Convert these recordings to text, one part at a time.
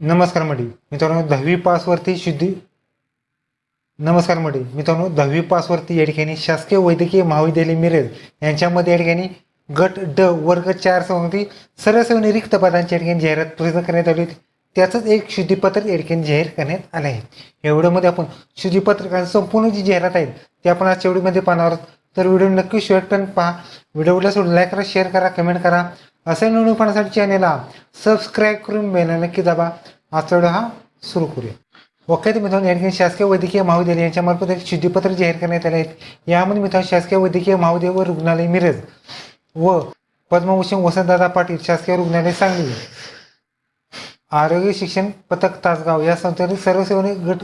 नमस्कार मंडळी. मित्रांनो दहावी पासवरती शुद्धी. नमस्कार मंडळी. मित्रांनो दहावी पासवरती या ठिकाणी शासकीय वैद्यकीय महाविद्यालय मिरज यांच्यामध्ये या ठिकाणी गट ड वर्ग चार संबंधी सर्व रिक्त पदांच्या ठिकाणी जाहिरात प्रसिद्ध करण्यात आली होती. त्याचंच एक शुद्धीपत्रक या ठिकाणी जाहीर करण्यात आले आहे. या व्हिडिओमध्ये आपण शुद्धीपत्रकांची संपूर्ण जी जाहिरात आहे ती आपण आजच्या व्हिडिओमध्ये पाहणार आहोत. तर व्हिडिओ नक्की शेवटपर्यंत पहा. व्हिडिओला सोडून लाईक करा शेअर करा कमेंट करा. असे नवीन चॅनेलला सबस्क्राईब करून बेल नक्की दाबा. आजचा व्हिडिओ हा सुरू करूया. ओके तर मित्रांनो या ठिकाणी शासकीय वैद्यकीय महाविद्यालय यांच्यामार्फत एक शुद्धीपत्र जाहीर करण्यात आले आहेत. यामध्ये मित्रांनो शासकीय वैद्यकीय महाविद्यालय व रुग्णालय मिरज व पद्मभूषण वसंतदादा पाटील शासकीय रुग्णालय सांगली. आरोग्य शिक्षण पथक तासगाव या संस्थेने सर्वसेवने गट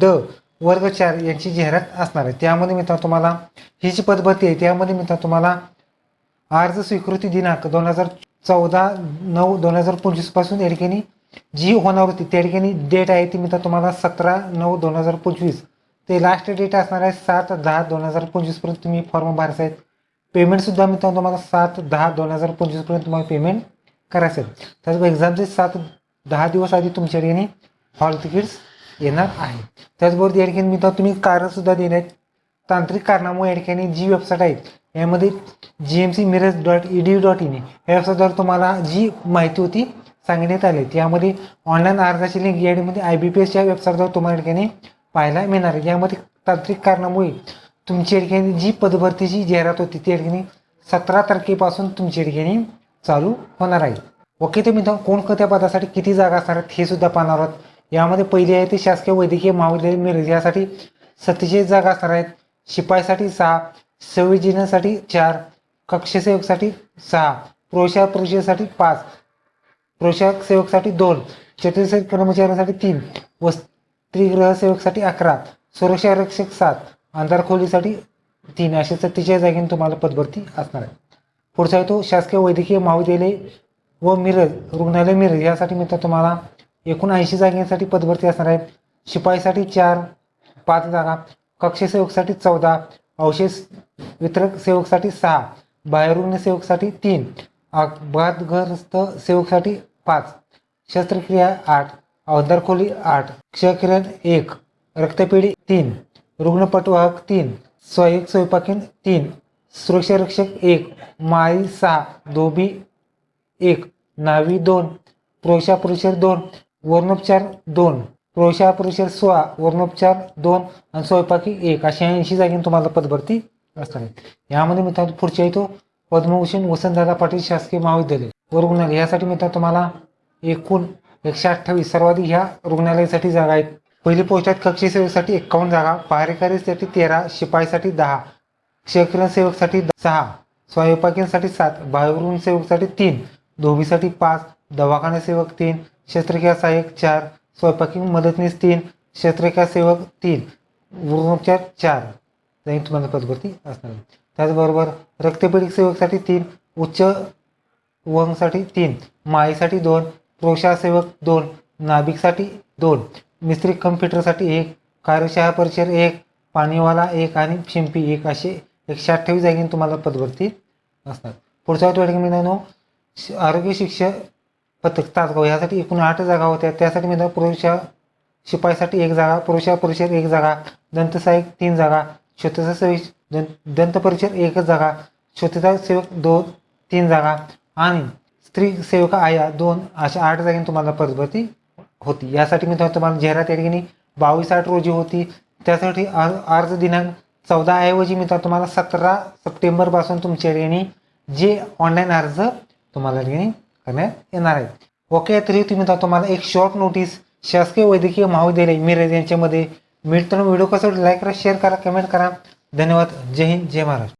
ड वर्ग चार यांची जाहिरात असणार आहे. त्यामध्ये मित्रांनो तुम्हाला ही जी पद्धती आहे त्यामध्ये मित्रांनो तुम्हाला अर्ज स्वीकृती दिनांक दोन हजार चौदा नऊ दोन हजार पंचवीसपासून या ठिकाणी जी होणार होती त्या ठिकाणी डेट आहे ती मित्र तुम्हाला सतरा नऊ दोन हजार पंचवीस. ते लास्ट डेट असणार आहे सात दहा दोन हजार पंचवीसपर्यंत तुम्ही फॉर्म भरायचा आहे. पेमेंटसुद्धा मित्रांनो तुम्हाला सात दहा दोन हजार पंचवीसपर्यंत तुम्हाला पेमेंट करायचं आहे. त्याचबरोबर एक्झामचे सात दहा दिवस आधी तुमच्या ठिकाणी हॉल तिकीट्स येणार आहे. त्याचबरोबर या ठिकाणी मित्र तुम्ही कारणसुद्धा देण्यात तांत्रिक कारणामुळे या ठिकाणी जी वेबसाईट आहे यामध्ये G M C Miraj dot E D dot in या वेबसाईटद्वारे तुम्हाला जी माहिती होती सांगण्यात आली त्यामध्ये ऑनलाईन अर्जाची लिंक या ठिकाणी आय बी पी एसच्या वेबसाईटवर तुम्हाला या ठिकाणी पाहायला मिळणार. आहे यामध्ये तांत्रिक कारणामुळे तुमच्या ठिकाणी जी पदभरतीची जाहिरात होती त्या ठिकाणी सतरा तारखेपासून तुमच्या ठिकाणी चालू होणार आहे. ओके तर मित्रांनो कोणकोणत्या पदासाठी किती जागा असणार आहेत हे सुद्धा पाहणार आहोत. यामध्ये पहिली आहे ते शासकीय वैद्यकीय महाविद्यालय मिरज. यासाठी सत्तेचाळीस जागा असणार आहेत. शिपाईसाठी सहा संविजिनासाठी चार कक्षसेवकसाठी सहा प्रोषा परिषदेसाठी पाच प्रोषक सेवकसाठी दोन चतुर्थ कर्मचाऱ्यांसाठी तीन व सेवकसाठी अकरा सुरक्षा रक्षक सात अंधार खोलीसाठी तीन अशा सत्तेच्या जागेने तुम्हाला पदभरती असणार आहे पुढचा आहे तो शासकीय वैद्यकीय महाविद्यालय व मिरज रुग्णालय मिरज यासाठी मित्र तुम्हाला एकूण ऐंशी जागेसाठी पदभरती असणार आहे शिपाईसाठी चार पाच जागा कक्षसेवकसाठी चौदा अवशेष वितरक सेवकसाठी सहा बाह्यरुग्ण सेवकसाठी तीन अपघातग्रस्त सेवकसाठी पाच शस्त्रक्रिया आठ अवधार खोली आठ क्षयकिरण एक रक्तपेढी तीन रुग्णपटवाहक तीन स्वयं स्वयंपाकीन तीन सुरक्षारक्षक एक माळी सहा धोबी एक नावी दोन प्रोषा पुरुषर दोन वर्णोपचार दोन प्रोषा पुरुषर सोळा वर्णोपचार दोन आणि स्वयंपाकी एक. अशा ऐंशी जागी तुम्हाला पदभरती असणार आहे यामध्ये मित्रांनो पुढच्या येतो पद्मभूषण वसंतदादा पाटील शासकीय महाविद्यालय व रुग्णालय यासाठी मित्रांनो तुम्हाला एकूण एकशे अठ्ठावीस. सर्वाधिक ह्या रुग्णालयासाठी जागा आहेत. पहिली पोस्ट आहेत कक्षी सेवेसाठी एक्कावन्न जागा पहारेकरीसाठी तेरा शिपाईसाठी दहा क्षकिरण सेवकसाठी सहा स्वयंपाकींसाठी सात बाहेरून सेवकसाठी तीन धोबीसाठी पाच दवाखाना सेवक तीन शस्त्रक्रिया सहाय्यक चार स्वयंपाकी मदतनीस तीन क्षेत्रिका सेवक तीन वृणोपचार चार. जाईल तुम्हाला पदभरती असणार. त्याचबरोबर रक्तपेढी सेवकसाठी तीन उच्च वंगसाठी तीन माळीसाठी दोन प्रोशासेवक दोन नाभिकसाठी दोन मिस्त्री कम्प्युटरसाठी एक कार्यशाळा परिचर एक पाणीवाला एक आणि शिंपी एक असे एकशे अठ्ठावीस जागी तुम्हाला पदभरती असणार. पुढच्या आठवड्यात मित्रांनो श- आरोग्य शिक्षक पथक तासगाव यासाठी एकूण आठ जागा होत्या. त्यासाठी मित्रांनो पुरुषा शिपाईसाठी एक जागा पुरुषा परिषद एक जागा दंतसहाय्यक तीन जागा श्रोतसा सेवक दं परिषद एकच जागा श्रोतता सेवक दोन तीन जागा आणि स्त्री सेविका आया दोन अशा आठ जागेने तुम्हाला पदभरती होती. यासाठी मी तुम्हाला जाहिरात या ठिकाणी बावीस आठ रोजी होती. त्यासाठी अर्ज अर्ज दिनांक चौदा ऐवजी मी तुम्हाला सतरा सप्टेंबरपासून तुमच्या ठिकाणी जे ऑनलाईन अर्ज तुम्हाला ठिकाणी करण्यात येणार आहेत ओके तरी तुम्ही तुम्हाला एक शॉर्ट नोटीस शासकीय वैद्यकीय महाविद्यालय मिरज यांच्यामध्ये मिळतो व्हिडिओ कसं लाईक करा शेअर करा कमेंट करा. धन्यवाद. जय हिंद जय महाराष्ट्र.